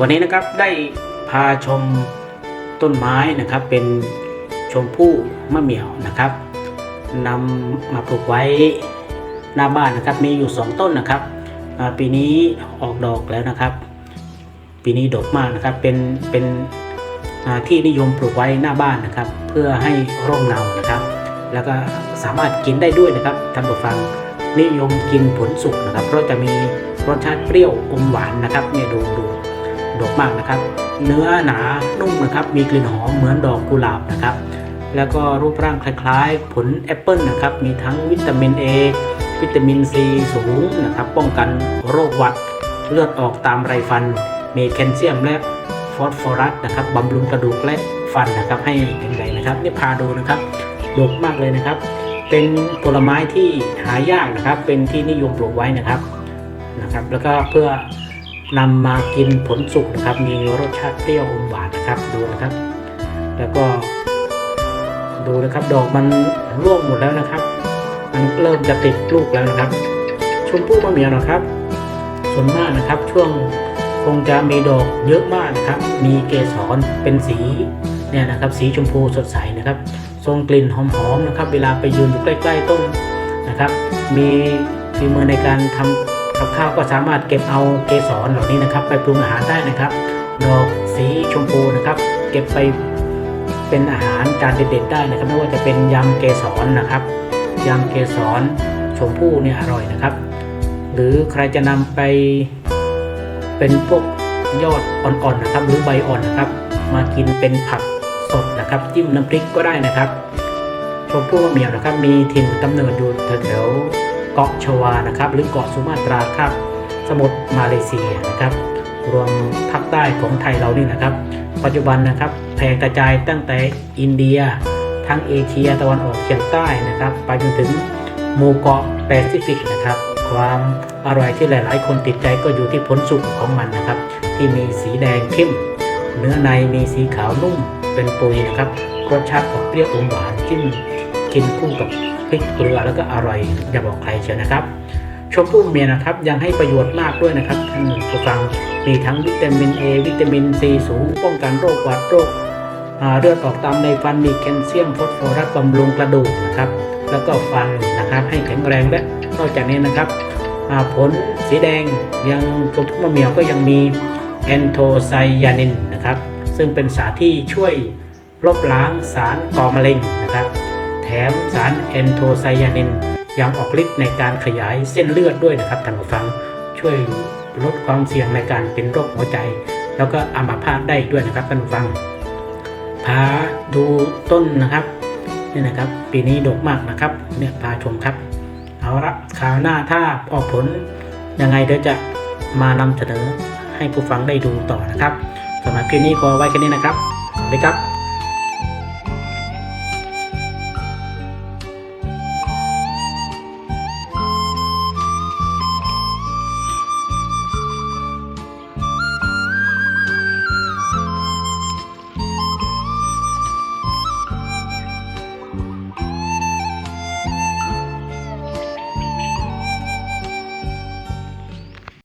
วันนี้นะครับได้พาชมต้นไม้นะครับ เป็นชมพู่มะเหมี่ยวนะครับนำมาปลูกไว้หน้าบ้านนะครับ มีอยู่ 2 ต้นนะครับ ปีนี้ออกดอกแล้วนะครับ ปีนี้ดกมากนะครับเป็นเป็นที่นิยมปลูกไว้หน้าบ้านนะครับ เพื่อให้ร่มเงานะครับ แล้วก็สามารถกินได้ด้วยนะครับท่านผู้ฟังนิยมกินผลสุกนะครับ เพราะจะมีรสชาติเปรี้ยวอมหวานนะครับเนี่ยดูดู ดกมากนะครับ เนื้อหนานุ่มนะครับ มีกลิ่นหอมเหมือนดอกกุหลาบนะครับ แล้วก็รูปร่างคล้ายๆ ผลแอปเปิลนะครับ มีทั้งวิตามิน A วิตามิน C สูงนะครับ ป้องกันโรคหวัด เลือดออกตามไรฟัน มีแคลเซียมและฟอสฟอรัสนะครับบำรุงกระดูกและฟันนะครับ ให้แข็งแรงนะครับ นี่พาดูนะครับดกมากเลยนะครับ เป็นผลไม้ที่หายากนะครับ เป็นที่นิยมปลูกไว้นะครับนะครับ แล้วก็เพื่อ นำมากินผลสุกนะครับ มีรสชาติเปรี้ยวอมหวานนะครับดูนะครับ แล้วก็ ดูนะครับ ดอกมันร่วงหมดแล้วนะครับ มันเริ่มจะติดลูกแล้วนะครับ ชมพู่มะเหมียวนะครับ ส่วนมากนะครับ ช่วงคงจะมีดอกเยอะมากนะครับ มีเกสรเป็นสีเนี่ยนะครับ สีชมพูสดใสนะครับทรงกลิ่นหอมๆนะครับ เวลาไปยืนอยู่ใกล้ ๆต้นนะครับ มีฝีมือในการทำ กับข้าวก็สามารถเก็บเอาเกสรเหล่านี้นะครับ ไปปรุงอาหารได้นะครับ ดอกสีชมพูนะครับ เก็บไปเป็นอาหารจานเด็ดๆได้นะครับไม่ว่าจะเป็นยำเกสรนะครับยำเกสรชมพู่เนี่ยอร่อยนะครับ หรือใครจะนำไปเป็นพวกยอดอ่อนๆนะครับ หรือใบอ่อนนะครับ มากินเป็นผักสดนะครับ จิ้มน้ำพริกก็ได้นะครับชมพู่มะเหมี่ยวนะครับ มีถิ่นกำเนิดอยู่แถวๆ เกาะชวานะครับ หรือเกาะสุมาตราครับ สมุทรมาเลเซียนะครับ รวมภาคใต้ของไทยเรานี่นะครับ ปัจจุบันนะครับแผ่กระจายตั้งแต่อินเดียทั้งเอเชียตะวันออกเฉียงใต้นะครับ ไปจนถึงหมู่เกาะแปซิฟิกนะครับ ความอร่อยที่หลายๆ คนติดใจก็อยู่ที่ผลสุกของมันนะครับ ที่มีสีแดงเข้ม เนื้อในมีสีขาวนุ่มเป็นปุยนะครับรสชาติออกเปรี้ยวอมหวานจิ้ม กินคู่กับพริกเกลือแล้วก็อร่อยอย่าบอกใครเชียวนะครับ ชมพู่เมียนะครับยังให้ประโยชน์มากด้วยนะครับท่านผู้ฟังมีทั้งวิตามิน A วิตามิน C สูง ป้องกันโรคหวัดโรคเลือดออกตามในฟันมีแคลเซียมฟอสฟอรัสบำรุงกระดูกนะครับ แล้วก็ฟันนะครับให้แข็งแรงและนอกจากนี้นะครับผลสีแดงยังชมพู่มะเมียวก็ยังมีแอนโทไซยานินนะครับ ซึ่งเป็นสารที่ช่วยลบล้างสารก่อมะเร็งนะครับ แถมสารแอนโทไซยานิน ยังออกฤทธิ์ในการขยายเส้นเลือดด้วยนะครับท่านผู้ฟัง ช่วยลดความเสี่ยงในการเป็นโรคหัวใจ แล้วก็อัมพาตได้ด้วยนะครับท่านผู้ฟังพาดูต้นนะครับนี่นะครับ ปีนี้ดกมากนะครับเนี่ยพาชมครับ เอาละคราวหน้าถ้าออกผลยังไงเดี๋ยวจะมานำเสนอให้ผู้ฟังได้ดูต่อนะครับสำหรับคลิปนี้ขอไว้แค่นี้นะครับสวัสดีครับ